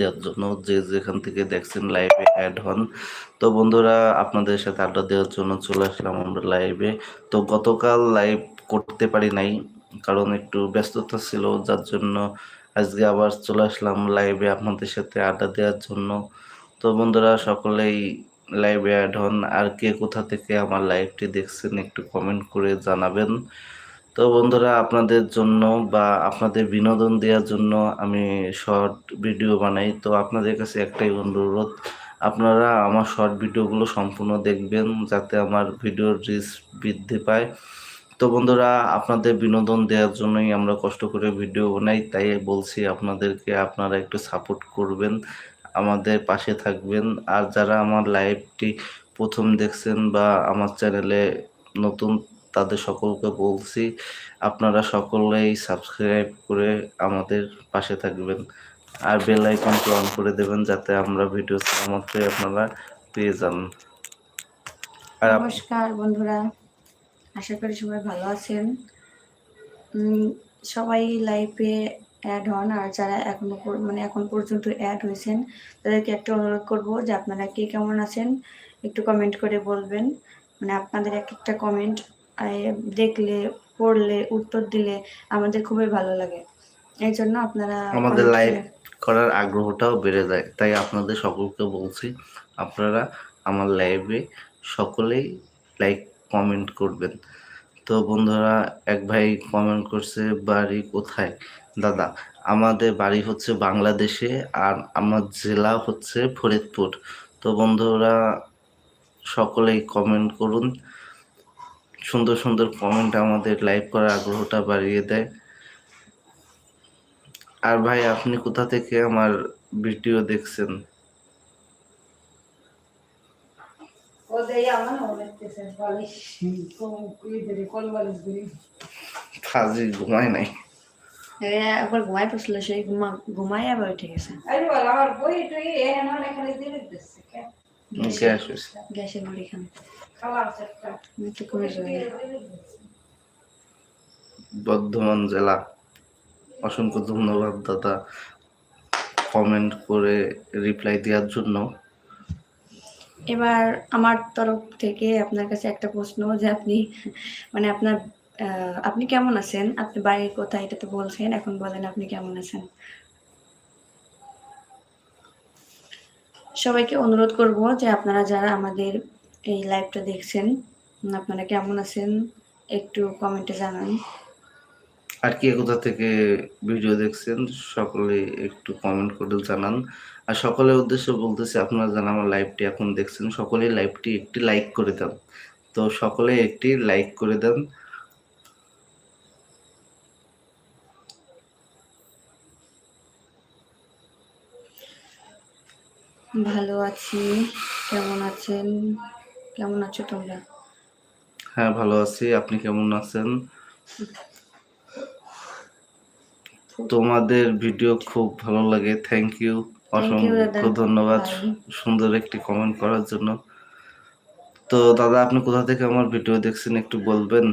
দেওয়ার জন্য যে যেখান থেকে দেখছেন লাইভে অ্যাড হন। তো বন্ধুরা, আপনাদের সাথে আড্ডা দেওয়ার জন্য চলে আসলাম আমরা লাইভে তো গতকাল লাইভ করতে পারি নাই, কারণ একটু ব্যস্ততা ছিল, যার জন্য আজকে আবার চলে আসলাম লাইভে আপনাদের সাথে আড্ডা দেওয়ার জন্য। তো বন্ধুরা, সকলেই লাইভে অ্যাড হন। আর কে কোথা থেকে আমার লাইভটি দেখছেন একটু কমেন্ট করে জানাবেন। তো বন্ধুরা, আপনাদের জন্য বা আপনাদের বিনোদন দেওয়ার জন্য আমি শর্ট ভিডিও বানাই। তো আপনাদের কাছে একটাই অনুরোধ, আপনারা আমার শর্ট ভিডিওগুলো সম্পূর্ণ দেখবেন যাতে আমার ভিডিওর রিচ বৃদ্ধি পায়। তো বন্ধুরা, আপনাদের বিনোদন দেওয়ার জন্যই আমরা কষ্ট করে ভিডিও বানাই, তাই বলছি আপনাদেরকে আপনারা একটু সাপোর্ট করবেন, আমাদের পাশে থাকবেন। আর যারা আমার লাইভটি প্রথম দেখছেন বা আমার চ্যানেলে নতুন তাদের সকলকে বলছি, আপনারা সকলেই সাবস্ক্রাইব করে আমাদের পাশে থাকবেন। আর বেল আইকনটি অন করে দেবেন যাতে আমরা ভিডিও মাত্রই আপনারা পেয়ে যান। নমস্কার বন্ধুরা, আশা করি সবাই ভালো আছেন। সবাই লাইফে অ্যাড হন, আর যারা এখনও মানে এখন পর্যন্ত অ্যাড হয়েছেন, তাদেরকে একটা অনুরোধ করব যে আপনারা কে কেমন আছেন, একটু কমেন্ট করে বলবেন। মানে আপনাদের এক একটা কমেন্ট দেখলে পড়লে উত্তর দিলে আমাদের খুবই ভালো লাগে। এই জন্য আপনারা আমাদের লাইভ করার আগ্রহটাও বেড়ে যায়। তাই আপনাদের সকলকে বলছি আপনারা আমার লাইভে সকলেই লাইক কমেন্ট করবেন। তো বন্ধুরা এক ভাই কমেন্ট করছে বাড়ি কোথায়? দাদা আমাদের বাড়ি হচ্ছে বাংলাদেশে আর আমার জেলা হচ্ছে ফরিদপুর। তো বন্ধুরা সকলেই কমেন্ট করুন। সুন্দর সুন্দর কমেন্ট আমাদের লাইভ করার আগ্রহটা বাড়িয়ে দেয়। আর ভাই আপনি কোথা থেকে আমার ভিডিও দেখছেন? ফাজি ঘুমায় নাই। একবার ঘুমাই পড়ছিল সেই ঘুমা ঘুমাই আবার উঠে গেছে। গ্যাসের খান। বর্ধমান জেলা। অসংখ্য ধন্যবাদ দাদা কমেন্ট করে রিপ্লাই দেওয়ার জন্য। এবার আমার তরফ থেকে আপনার কাছে একটা প্রশ্ন যে আপনি মানে আপনার আহ, আপনি কেমন আছেন? আপনি বাড়ি কোথায়? এটা তো বলছেন এখন বলেন আপনি কেমন আছেন? সবাইকে অনুরোধ করব যে আপনারা যারা আমাদের এই লাইভটা দেখছেন, আপনারা কেমন আছেন একটু কমেন্টে জানান। আর কে কোথা থেকে ভিডিও দেখছেন, সকলে একটু কমেন্ট করে জানান। আর সকলের উদ্দেশ্যে বলতেছি, আপনারা যারা আমার লাইভটি এখন দেখছেন, সকলেই লাইভটি একটি লাইক করে দেন। তো সকলে একটি লাইক করে দেন। ভালো আছি কেমন আছেন? কেমন আছো তোমরা? হ্যাঁ ভালো আছি। আপনি কেমন আছেন? তোমাদের ভিডিও খুব ভালো লাগে। থ্যাংক ইউ অসংখ্য ধন্যবাদ সুন্দর একটি কমেন্ট করার জন্য। তো দাদা আপনি কোথা থেকে আমার ভিডিও দেখছেন একটু বলবেন?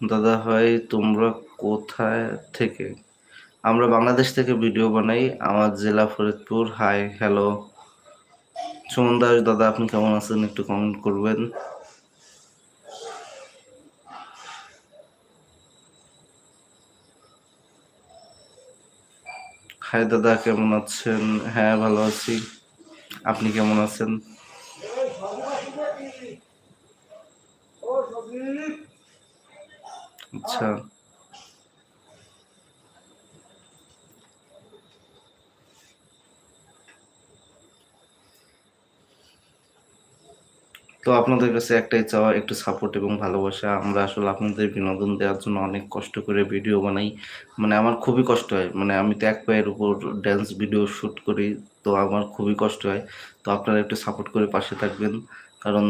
দাদা ভাই তোমরা কোথায় থেকে? আমরা বাংলাদেশ থেকে ভিডিও বানাই, আমার জেলা ফরিদপুর। হাই হ্যালো সুমন দাস, দাদা, আপনি কেমন আছেন? একটু কমেন্ট করবেন। হাই দাদা, কেমন আছেন? হ্যাঁ ভালো আছি। আপনি কেমন আছেন? আচ্ছা। তো আপনাদের কাছে একটাই চাওয়া একটু সাপোর্ট এবং ভালোবাসা। আমরা আসলে আপনাদের বিনোদন দেওয়ার জন্য অনেক কষ্ট করে ভিডিও বানাই। মানে আমার খুবই কষ্ট হয়। মানে আমি তো এক পায়ের উপর ড্যান্স ভিডিও শ্যুট করি তো আমার খুবই কষ্ট হয়। তো আপনারা একটু সাপোর্ট করে পাশে থাকবেন। কারণ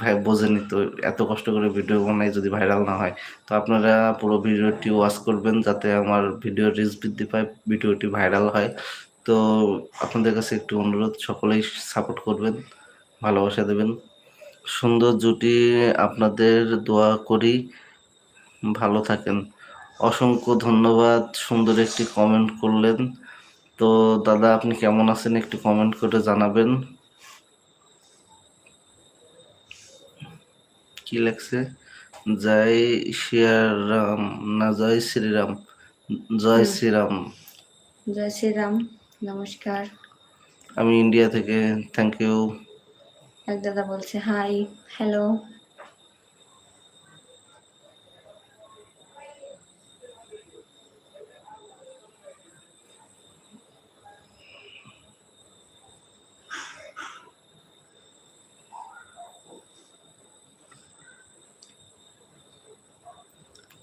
ভাই বোঝেনি তো, এত কষ্ট করে ভিডিও বানাই যদি ভাইরাল না হয়। তো আপনারা পুরো ভিডিওটি ওয়াচ করবেন যাতে আমার ভিডিও রিচ বৃদ্ধি পায়, ভিডিওটি ভাইরাল হয়। তো আপনাদের কাছে একটু অনুরোধ, সকলেই সাপোর্ট করবেন, ভালোবাসা দেবেন। সুন্দর জুটি আপনাদের দোয়া করি, ভালো থাকেন। অসংখ্য ধন্যবাদ সুন্দর একটি কমেন্ট করলেন। তো দাদা, আপনি কেমন আছেন একটু কমেন্ট করে জানাবেন। কি লাগছে জয় শ্রীরাম না জয় শ্রীরাম জয় শ্রীরাম। জয় শ্রীরাম নমস্কার। আমি ইন্ডিয়া থেকে থ্যাংক ইউ এক দাদা বলছে হাই হ্যালো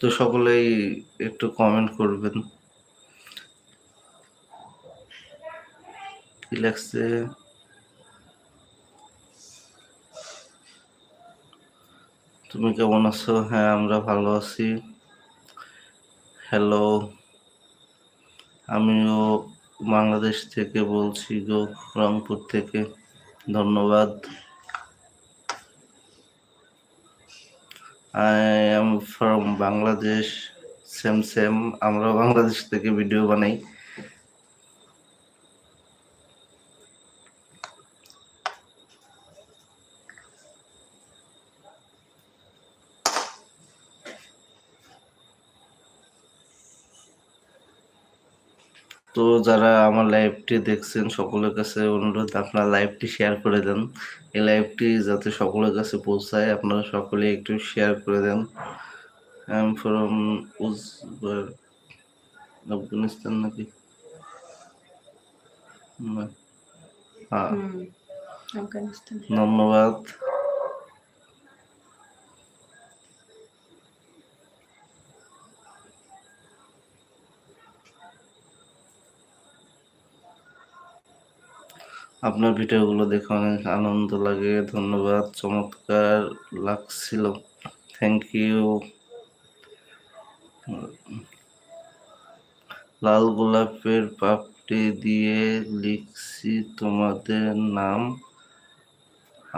তো সকলেই একটু কমেন্ট করবেন। কি লাগছে? তুমি কেমন আছো? হ্যাঁ আমরা ভালো আছি। হ্যালো আমিও বাংলাদেশ থেকে বলছি গো, রংপুর থেকে। ধন্যবাদ। I am from Bangladesh same same আমরা বাংলাদেশ থেকে ভিডিও বানাই। তো যারা আমার লাইভটি দেখছেন সকলের কাছে অনুরোধ আপনার লাইভটি শেয়ার করে দেন। এই লাইভটি যাতে সকলের কাছে পৌঁছায় আপনারা সকলে একটু শেয়ার করে দেন। I am from Uzbek Afghanistan নাকি ধন্যবাদ। আপনার ভিডিওগুলো দেখে অনেক আনন্দ লাগে, ধন্যবাদ, চমৎকার লাগছিল। থ্যাংক ইউ লাল গোলাপের পাপড়ি দিয়ে লিখছি তোমাদের নাম।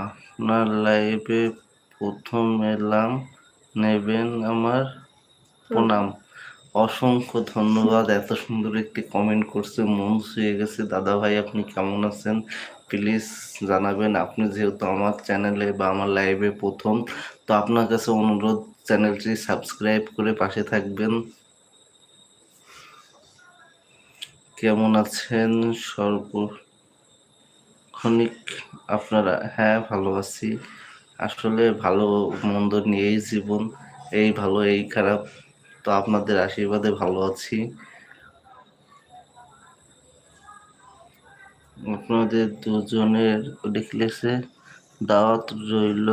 আপনার লাইভে প্রথম এলাম, নেবেন আমার প্রণাম। অসংখ্য ধন্যবাদ। এত সুন্দর একটি কমেন্ট করছে, মন ছুঁয়ে গেছে। দাদা ভাই আপনি কেমন আছেন? প্লিজ জানাবেন। আপনি যেহেতু আমার চ্যানেলে বা আমার লাইভে প্রথম, তো আপনার কাছে অনুরোধ চ্যানেলটি সাবস্ক্রাইব করে পাশে থাকবেন। কেমন আছেন? সর্বক্ষণিক আপনারা হ্যাঁ ভালো আছি। আসলে ভালো মন্দ নিয়েই জীবন। এই ভালো, এই খারাপ তো আপনাদের আশীর্বাদে ভালো আছি। আপনাদের দুজনের লিখলেছে দাওয়াত রইল।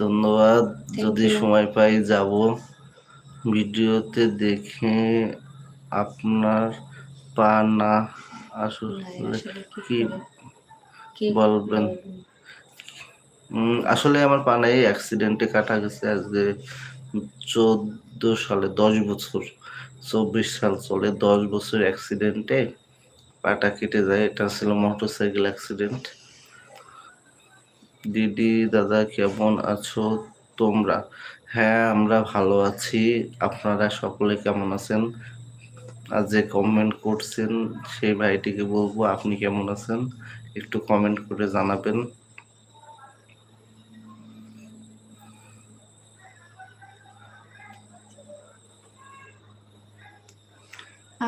ধন্যবাদ যদি সময় পাই যাব। ভিডিওতে দেখে আপনার পা না আসলে কি বলবেন? আসলে আমার পা নাই অ্যাক্সিডেন্টে কাটা গেছে আজকে। চোদ্দ সালে, দশ বছর, চব্বিশ সাল চলে, দশ বছর অ্যাক্সিডেন্টে পাটা কেটে যায়। এটা ছিল মোটরসাইকেল অ্যাক্সিডেন্ট দিদি, দাদা, কেমন আছো তোমরা? হ্যাঁ আমরা ভালো আছি। আপনারা সকলে কেমন আছেন? আর যে কমেন্ট করছেন, সেই ভাইটিকে বলব, আপনি কেমন আছেন? একটু কমেন্ট করে জানাবেন।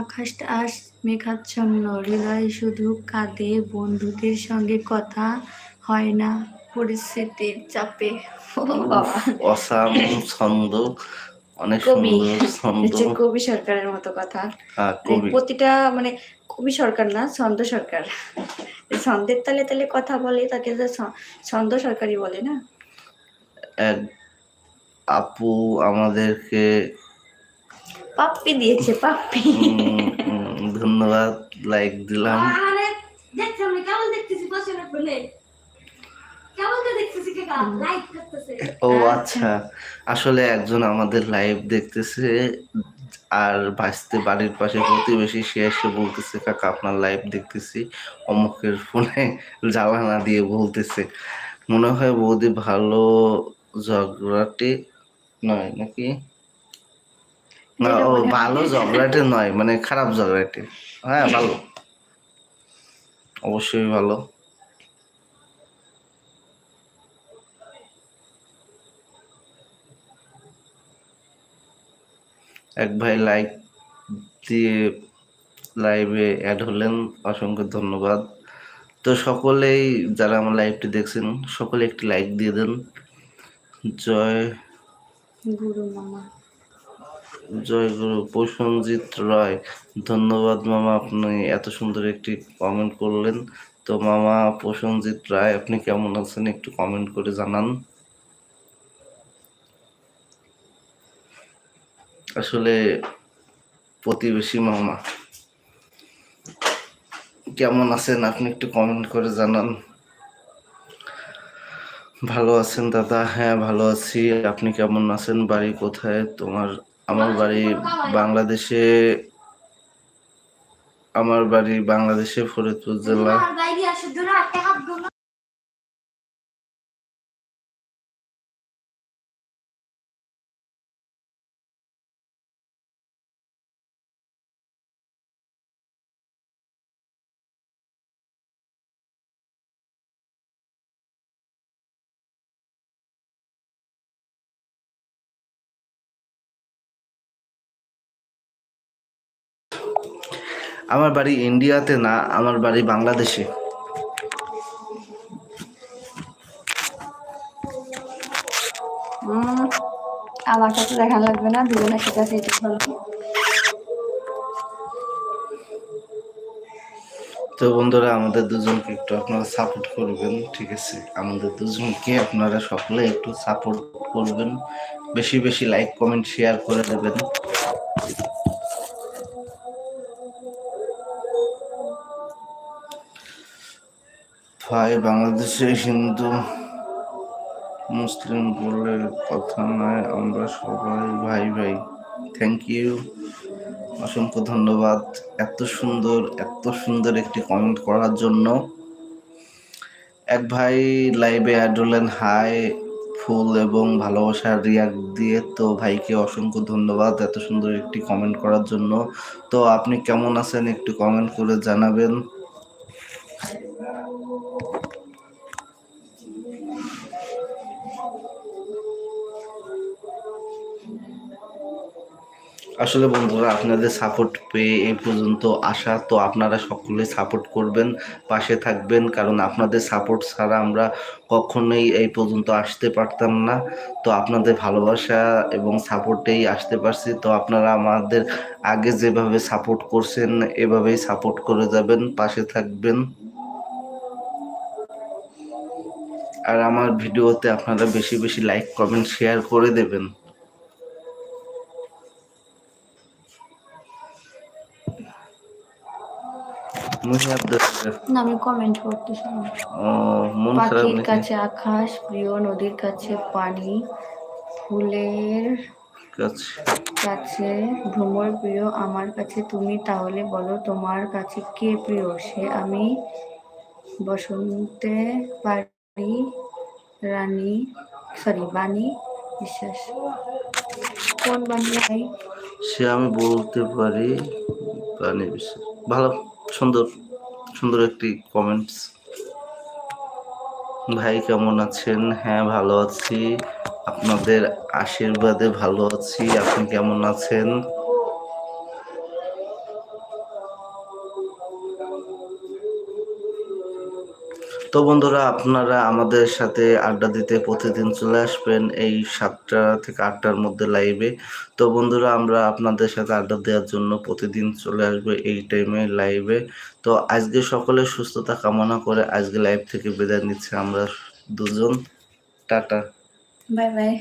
আকাশটা আজ মেঘাচ্ছন্ন। হৃদয় শুধু কাঁদে বন্ধুদের সঙ্গে কথা হয় না পরিস্থিতির চাপে। অসাম ছন্দ অনেক কবি। কবি সরকারের মতো কথা। হ্যাঁ প্রতিটা মানে কবি সরকার না ছন্দ সরকার। ছন্দের তালে তালে কথা বলে তাকে যে ছন্দ সরকারই বলে না? আপু আমাদেরকে পাপ্পি দিয়েছে পাপ্পি। ধন্যবাদ লাইক দিলাম। আরে দেখছি আমি কেমন দেখতেছি বসে বলে কেমন তো দেখতেছি কে লাইক করতেছে। ও আচ্ছা। আসলে একজন আমাদের লাইভ দেখতেছে আর ভাসতে বাড়ির পাশে প্রতিবেশী সে এসে বলতেছে কাকা আপনার লাইভ দেখতেছি। অমুকের ফোনে জ্বালানা দিয়ে বলতেছে। মনে হয় বৌদি ভালো ঝগড়াটে নয় নাকি? না ও ভালো ঝগড়াটে নয় মানে খারাপ ঝগড়াটে। হ্যাঁ ভালো। অবশ্যই ভালো। এক ভাই লাইক দিয়ে লাইভে অ্যাড হলেন অসংখ্য ধন্যবাদ। তো সকলেই যারা আমার লাইভটি দেখছেন সকলে একটি লাইক দিয়ে দেন। জয় গুরু মামা। জয় গুরু প্রসেনজিৎ রয়, ধন্যবাদ মামা আপনি এত সুন্দর একটি কমেন্ট করলেন। তো মামা প্রসেনজিৎ রায়, আপনি কেমন আছেন একটু কমেন্ট করে জানান। আসলে প্রতিবেশী মামা, কেমন আছেন আপনি একটু কমেন্ট করে জানান। ভালো আছেন দাদা? হ্যাঁ ভালো আছি। আপনি কেমন আছেন? বাড়ি কোথায়? তোমার আমার বাড়ি বাংলাদেশে আমার বাড়ি বাংলাদেশে ফরিদপুর জেলা। আমার বাড়ি ইন্ডিয়াতে না আমার বাড়ি বাংলাদেশে। আমার কাছে দেখা লাগবে না দুজনের সাথে আছে এটা ভালো। তো বন্ধুরা আমাদের দুজনকে একটু আপনারা সাপোর্ট করবেন ঠিক আছে? আমাদের দুজনকে আপনারা সকলে একটু সাপোর্ট করবেন বেশি বেশি লাইক কমেন্ট শেয়ার করে দেবেন। ভাই, বাংলাদেশে হিন্দু, মুসলিম বলে কথা নয়, আমরা সবাই ভাই ভাই। থ্যাংক ইউ অসংখ্য ধন্যবাদ এত সুন্দর এত সুন্দর একটি কমেন্ট করার জন্য। এক ভাই লাইভে অ্যাড হলেন হাই ফুল এবং ভালোবাসার রিয়াক্ট দিয়ে তো ভাইকে অসংখ্য ধন্যবাদ এত সুন্দর একটি কমেন্ট করার জন্য। তো আপনি কেমন আছেন একটু কমেন্ট করে জানাবেন। আসলে বন্ধুরা, আপনাদের সাপোর্ট পেয়ে এই পর্যন্ত আসা তো আপনারা সকলে সাপোর্ট করবেন, পাশে থাকবেন, কারণ আপনাদের সাপোর্ট ছাড়া আমরা কখনোই এই পর্যন্ত আসতে পারতাম না। তো আপনাদের ভালোবাসা এবং সাপোর্টেই আসতে পারছি, তো আপনারা আমাদের আগে যেভাবে সাপোর্ট করছেন, এভাবেই সাপোর্ট করে যাবেন, পাশে থাকবেন। আর আমার ভিডিওতে আপনারা বেশি বেশি লাইক কমেন্ট শেয়ার করে দেবেন। না আমি কমেন্ট করতেছি ও মন খারাপ পাখির নাকি কাছে আকাশ প্রিয় নদীর কাছে পানি ফুলের কাছে। কাছে ভ্রমর প্রিয় আমার কাছে তুমি তাহলে বলো তোমার কাছে কে প্রিয়? সে আমি বসন্তে পারি রানী সরি বাণী বিশ্বাস। কোন বাণী? সে আমি বলতে পারি প্রাণী বিশ্বাস। ভালো। সুন্দর সুন্দর একটি কমেন্টস ভাই কেমন আছেন? হ্যাঁ ভালো আছি। আপনাদের আশীর্বাদে ভালো আছি। আপনি কেমন আছেন? তো বন্ধুরা, আপনারা আমাদের সাথে আড্ডা দিতে প্রতিদিন চলে আসবেন এই সাতটা থেকে আটটার মধ্যে লাইভে তো বন্ধুরা, আমরা আপনাদের সাথে আড্ডা দেওয়ার জন্য প্রতিদিন চলে আসব এই টাইমে লাইভে তো আজকে সকলে সুস্থতা কামনা করে আজকে লাইভ থেকে বিদায় নিচ্ছে। আমরা দুজন। টাটা। Bye bye